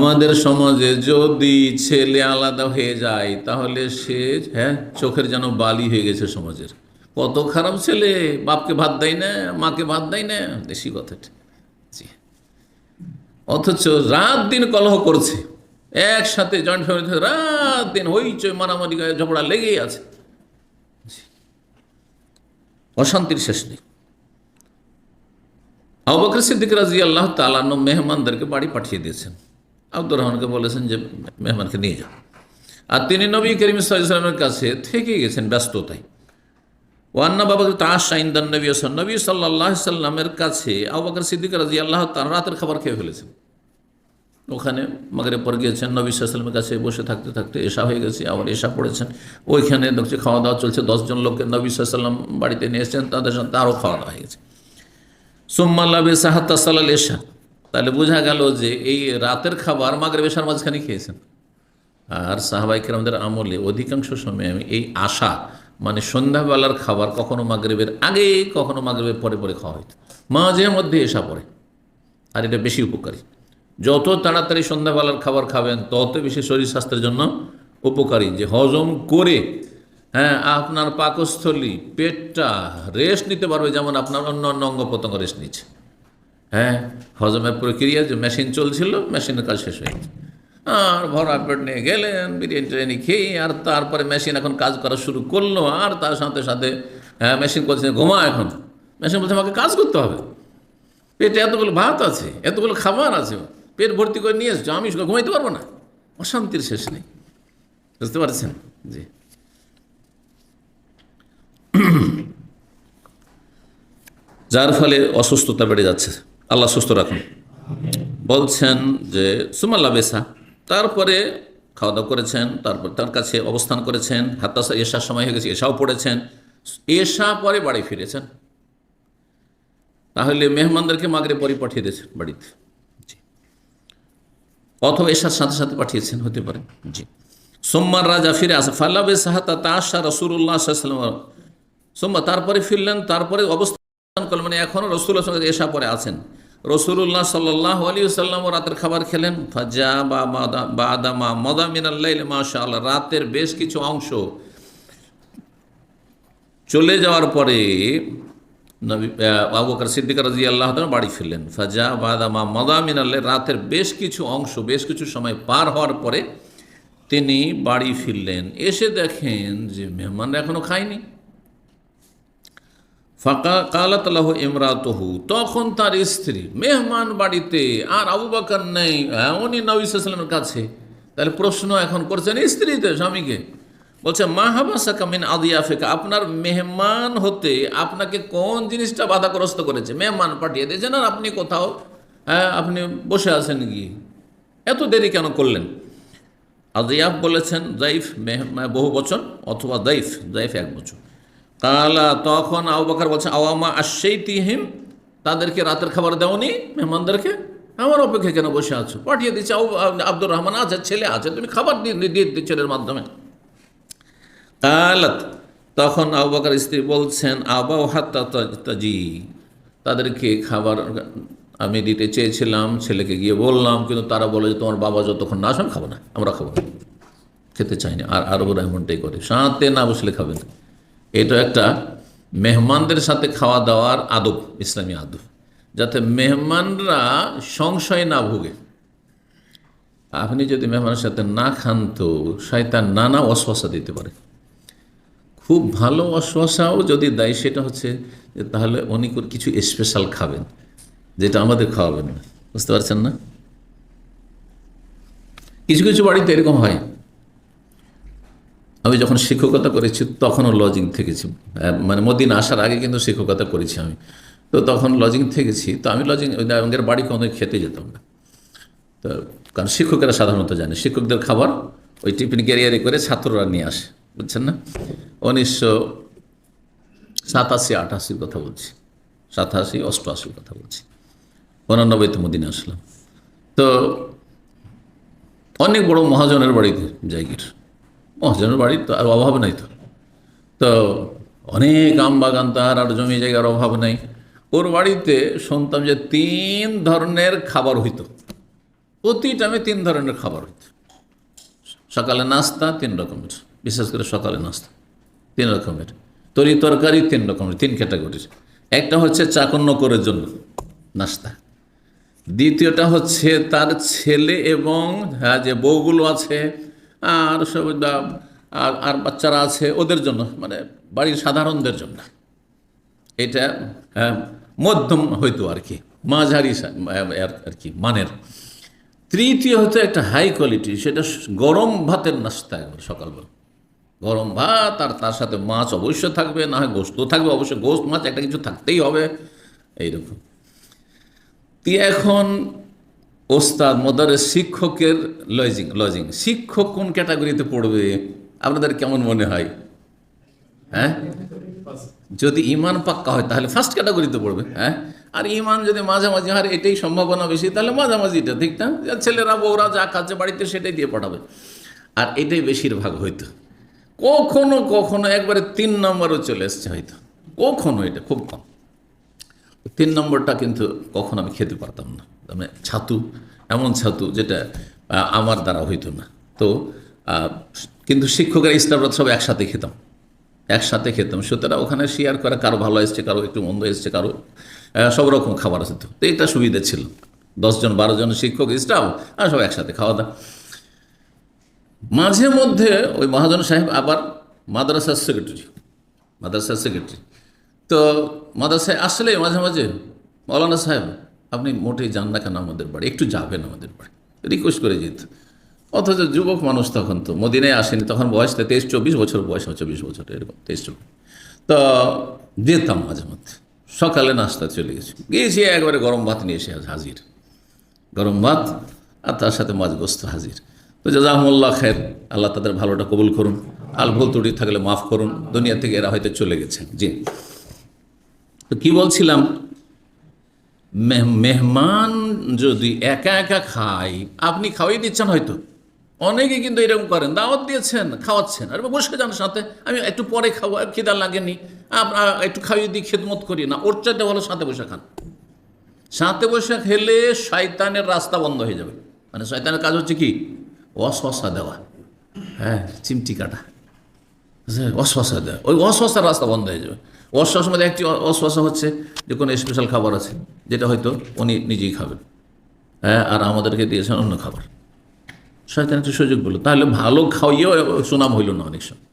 আমাদের সমাজে যদি ছেলে আলাদা হয়ে যায়, তাহলে সে হ্যাঁ চোখের যেন বালি হয়ে গেছে সমাজের। কত খারাপ ছেলে, বাপকে ভাত দেয় না, মাকে ভাত দেয় না, দেশি কথাটা অথচ রাত দিন কলহ করছে। একসাথে জয়েন্ট ফ্যামিলি রাত দিন হইচই মারামারি ঝগড়া লেগেই আছে। অশান্তির শেষ নেই। আবুবকর সিদ্দিক রাজি আল্লাহ তালান্ন মেহমানদেরকে বাড়ি পাঠিয়ে দিয়েছেন। আব্দুর রহমানকে বলেছেন যে মেহমানকে নিয়ে যাও। আর তিনি নবী করিম সাল্লামের কাছে থেকে গেছেন ব্যস্ততায়। ওয়ান্না বাবাকে তার সাইন্দান নবী হাসান নবী সাল্লাহ সাল্লামের কাছে আবুবকর সিদ্দিক রাজি আল্লাহ তার রাতের খাবার খেয়ে ফেলেছেন। ওখানে মাগরে পর গিয়েছেন, নবী সাল্লামের কাছে বসে থাকতে থাকতে এসা হয়ে গেছে, আবার এসা পড়েছেন। ওইখানে দেখছি খাওয়া দাওয়া চলছে, দশজন লোককে নবী সাল্লাম বাড়িতে নিয়ে এসেছেন, তাদের সাথে আরও খাওয়া দাওয়া হয়ে গেছে। সোম্মাল্লাবে সাহাত্তা সাল্লাল এশা। তাহলে বোঝা গেল যে এই রাতের খাবার মাগরে বেশার মাঝখানে খেয়েছেন। আর সাহাবাই কেরামদের আমলে অধিকাংশ সময় আমি এই আশা মানে সন্ধ্যাবেলার খাবার কখনো মাগরেবের আগে, কখনো মাগরেবের পরে পরে খাওয়া হইতো। মাঝে মধ্যে এসা পড়ে। আর এটা বেশি উপকারী। যত তাড়াতাড়ি সন্ধ্যাবেলার খাবার খাবেন, তত বেশি শরীর স্বাস্থ্যের জন্য উপকারী। যে হজম করে হ্যাঁ আপনার পাকস্থলী, পেটটা রেস্ট নিতে পারবে, যেমন আপনার অন্য অন্য অঙ্গ প্রত্যঙ্গ রেস্ট নিচ্ছে। হ্যাঁ হজমের প্রক্রিয়া যে মেশিন চলছিল মেশিনের কাজ শেষ হয়ে গেছে। আর ভরা পেট নিয়ে গেলেন, বিরিয়ানি টিরিয়ানি খেয়ে, আর তারপরে মেশিন এখন কাজ করা শুরু করল, আর তার সাথে সাথে হ্যাঁ মেশিন করছে ঘুমা এখন। মেশিন বলছে, আমাকে কাজ করতে হবে। পেটে এতগুলো ভাত আছে, এতগুলো খাবার আছে, পেট ভর্তি করে নিয়ে এসছো, আমি ঘুমাইতে পারব না? অশান্তির শেষ নেই। বুঝতে পারছেন? জি। যার ফলে অসুস্থতা বেড়ে যাচ্ছে। আল্লাহ সুস্থ রাখুন। বলছেন যে সুমাল্লা বেসা তারপরে খাওয়া দাওয়া করেছেন, তারপর তার কাছে অবস্থান করেছেন হাত্তাসা এশার সময় হয়ে গেছে এশাও পড়েছেন এশা পরে বাড়ি ফিরেছেন। তাহলে মেহমানদেরকে মাগরে পরে পাঠিয়ে দিয়েছেন বাড়িতে। অথবা এশার সাথে সাথে পাঠিয়েছেন, হতে পারে। জি। সোমবার রাজা ফিরে আসে ফাল্লাবে সাহাতা তাশা রসুল্লাহ সাল্লাম সোমবার তারপরে ফিরলেন, তারপরে অবস্থান করলেন মানে এখনও রসুল্লাহ এসা পরে আছেন। রসুল্লাহ সাল্লাহ আলী সাল্লাম রাতের খাবার খেলেন। ফাজা বা মাদা বা আদামা মদা মিনাল্লাইল মাশা আল্লাহ রাতের বেশ কিছু অংশ চলে যাওয়ার পরে নবী আবু বকর সিদ্দিক রাজি আল্লাহ বাড়ি ফিরলেন। ফাজা বাদামা মদা মিনাল্লাহ রাতের বেশ কিছু অংশ, বেশ কিছু সময় পার হওয়ার পরে তিনি বাড়ি ফিরলেন। এসে দেখেন যে মেহমানরা এখনও খায়নি। ফাঁকা কালাতালাহ ইমরাতহু তখন তার স্ত্রী মেহমান বাড়িতে আর আবু বাকার নেই হ্যাঁ, উনি নবীলামের কাছে। তাহলে প্রশ্ন এখন করছেন স্ত্রীতে স্বামীকে? বলছে মাহাবাসা কামিন আদিয়া ফেকা আপনার মেহমান হতে আপনাকে কোন জিনিসটা বাধাগ্রস্ত করেছে? মেহমান পাঠিয়ে দিয়েছেন আর আপনি কোথাও হ্যাঁ আপনি বসে আছেন গিয়ে। এত দেরি কেন করলেন? আদিয়াফ বলেছেন জাইফ বহু বচন অথবা দাইফ জাইফ এক বচন কালা, তখন আবু বকর বলছে আওয়ামা আসেই তিহিম তাদেরকে রাতের খাবার দেওনি, মেহমানদেরকে, আমার অপেক্ষা কেন বসে আছো পাঠিয়ে দিচ্ছে আবু, আব্দুর রহমান, আছে, ছেলে আছে, তুমি খাবার দিয়ে দিয়ে ছেলের মাধ্যমে কালাত, তখন আবু বকর স্ত্রী বলছেন আবাও তাজি, তাদেরকে খাবার আমি দিতে চেয়েছিলাম, ছেলেকে গিয়ে বললাম, কিন্তু তারা বলে যে তোমার বাবা যতক্ষণ না আসেন খাব না, আমরা খাব। খেতে চাই না আর আরবরা এমনটাই করে সাথে না বসলে খাবে না এটা একটা মেহমানদের সাথে খাওয়া দাওয়ার আদব, ইসলামী আদব। যাতে মেহমানরা সংশয় না ভোগে। আপনি যদি মেহমানের সাথে না খান তো শয়তান নানা অশ্বাসা দিতে পারে। খুব ভালো অশ্বাসাও যদি দেয়, সেটা হচ্ছে যে তাহলে উনি কিছু স্পেশাল খাবেন, যেটা আমাদের খাওয়াবেন না। বুঝতে পারছেন না? কিছু কিছু বাড়িতে এরকম হয়। আমি যখন শিক্ষকতা করেছি, তখনও লজিং থেকেছি। মানে মদিন আসার আগে কিন্তু শিক্ষকতা করেছি আমি। তো তখন লজিং থেকেছি, তো আমি লজিং আমাদের বাড়ি কোনো খেতে যেতাম না। তো কারণ শিক্ষকেরা সাধারণত জানে, শিক্ষকদের খাবার ওই টিফিন ক্যারিয়ারে করে ছাত্ররা নিয়ে আসে, বুঝছেন না? উনিশশো সাতাশি, আটাশির কথা বলছি। সাতাশি, অষ্টআশির কথা বলছি। উনানব্বইতে মদিনে আসলাম। তো অনেক বড় মহাজনের বাড়িতে জায়গির। মহাজনের বাড়ি তো আর অভাব নাই তো। তো অনেক আম বাগান তার আর জমি জায়গার অভাব নাই। ওর বাড়িতে শুনতাম যে তিন ধরনের খাবার হইতো। প্রতি টাইমে তিন ধরনের খাবার হইত। সকালে নাস্তা তিন রকমের, বিশেষ করে সকালে নাস্তা তিন রকমের। তরি তরকারি তিন রকমের, তিন ক্যাটাগরির। একটা হচ্ছে চাকন্য করার জন্য নাস্তা। দ্বিতীয়টা হচ্ছে তার ছেলে এবং হ্যাঁ যে বউগুলো আছে আর আর আর বাচ্চারা আছে ওদের জন্য মানে বাড়ির সাধারণদের জন্য। এটা হ্যাঁ, মধ্যম হয়তো আর কি মাঝারি আর কি মানের। তৃতীয় হচ্ছে একটা হাই কোয়ালিটি সেটা গরম ভাতের নাস্তা একবার সকালবেলা। গরম ভাত আর তার সাথে মাছ অবশ্যই থাকবে না হয় গোস্ত থাকবে অবশ্যই গোস্ত মাছ একটা কিছু থাকতেই হবে এইরকম। এখন ওস্তাদ মদারের শিক্ষকের লজিং লজিং। শিক্ষক কোন ক্যাটাগরিতে পড়বে? আপনাদের কেমন মনে হয়? হ্যাঁ? যদি ইমান পাক্কা হয়, তাহলে ফার্স্ট ক্যাটাগরিতে পড়বে হ্যাঁ? আর ইমান যদি মাঝামাঝি হয় এটাই সম্ভাবনা বেশি, তাহলে মাঝামাঝিটা, ঠিক না? ছেলেরা, বউরা যা খাচ্ছে বাড়িতে সেটাই দিয়ে পাঠাবে আর এটাই বেশিরভাগ হইতো। কখনো কখনো একবারে তিন নম্বরও চলে এসছে হয়তো। কখনো এটা, খুব কম। তিন নম্বরটা কিন্তু কখনো আমি খেতে পারতাম না। মানে ছাতু, এমন ছাতু যেটা আমার দ্বারা হইতো না। তো কিন্তু শিক্ষকের স্টাফরা সব একসাথে খেতাম। একসাথে খেতাম। সুতরাং ওখানে শেয়ার করে, কারও ভালো এসছে, কারও একটু মন্দ এসছে, কারও সব রকম খাবার আছে তো। তো এটা সুবিধা ছিল। দশজন বারো জন শিক্ষক স্টাফ আর সব একসাথে খাওয়া দাওয়া। মাঝে মধ্যে ওই মহাজন সাহেব আবার মাদ্রাসার সেক্রেটারি মাদ্রাসার সেক্রেটারি তো মাদ্রাসায় আসলে মাঝে মাঝে মৌলানা সাহেব আপনি মোটেই যান না কেন আমাদের বাড়ি? একটু যাবেন আমাদের বাড়ি। রিকোয়েস্ট করে যেত। অথচ যুবক মানুষ তখন তো, মদিনায় আসেনি, তখন বয়স তো তেইশ চব্বিশ বছর, বয়স হয় চব্বিশ বছর, এরকম, তেইশ চব্বিশ। তো যেতাম মাঝে মধ্যে। সকালে নাস্তা চলে গেছি। গিয়েছি, একবারে গরম ভাত নিয়ে এসে হাজির। গরম ভাত আর তার সাথে মাছ গোস্ত হাজির। তো জাজাহমুল্লাহ খের আল্লাহ তাদের ভালোটা কবুল করুন। আল ভুল ত্রুটি থাকলে মাফ করুন। দুনিয়া থেকে এরা হয়তো চলে গেছেন। জি। তো কি বলছিলাম? মেহমান যদি একা একা খায়, আপনি খাওয়াই দিচ্ছেন হয়তো। অনেকে কিন্তু এরকম করেন, দাওয়াত দিয়েছেন, খাওয়াচ্ছেন। আর বসে যান সাথে। আমি একটু পরে খাব, আর খিদা লাগেনি। একটু খাইয়ে দিই খেদমত করি না। ওর চাইতে ভালো সাথে বসে খান। সাথে বসে খেলে শয়তানের রাস্তা বন্ধ হয়ে যাবে। মানে শয়তানের কাজ হচ্ছে কি? অশসা দেওয়া। হ্যাঁ চিমটি কাটা? অশ্বাসা দেয়। ওই অশ্বাসার রাস্তা বন্ধ হয়ে যাবে। অশ্বাস মধ্যে একটি অশ্বাসা হচ্ছে যে কোনো স্পেশাল খাবার আছে, যেটা হয়তো উনি নিজেই খাবেন। হ্যাঁ আর আমাদেরকে দিয়েছেন অন্য খাবার। শয়তান একটি সুযোগ বলল তাহলে ভালো খাওয়াইয়েও সুনাম হইল না অনেক সময়।